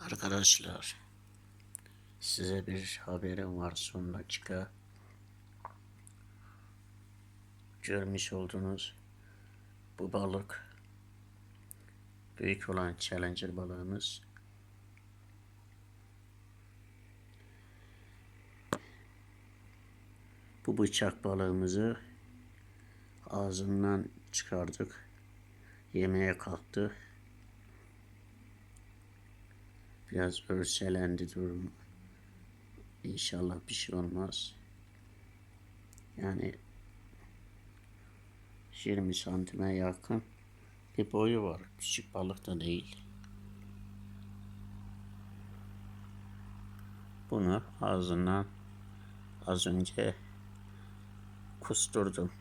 Arkadaşlar size bir haberim var son dakika. Görmüş olduğunuz bu balık büyük olan Challenger balığımız bu bıçak balığımızı ağzından çıkardık. Yemeğe kalktı. Biraz örselendi durum. İnşallah bir şey olmaz. Yani 20 santime yakın bir boyu var. Küçük balık da değil. Bunu ağzından az önce kusturdum.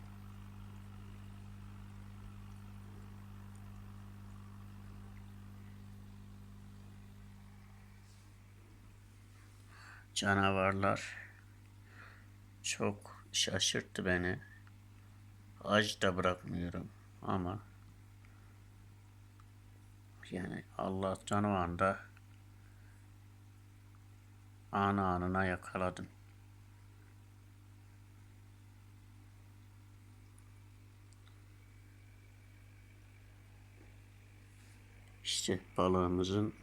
Canavarlar çok şaşırttı beni. Aç da bırakmıyorum ama yani Allah'tan o anda anı anına yakaladım. İşte balığımızın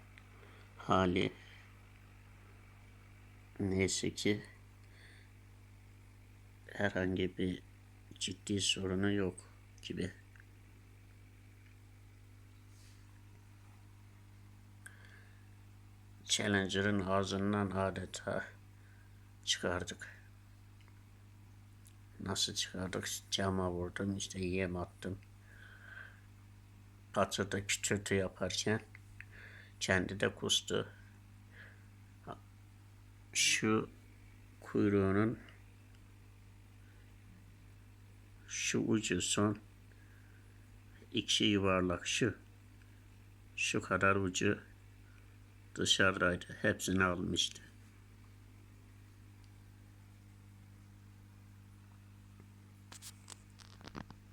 hali Neyse ki herhangi bir ciddi sorunu yok gibi. Challenger'ın ağzından adeta çıkardık. Nasıl çıkardık? Cama vurdum işte yem attım. Patırda kütürtü yaparken kendi de kustu şu kuyruğunun şu ucu son iki yuvarlak şu şu kadar ucu dışarıdaydı. Hepsini almıştı.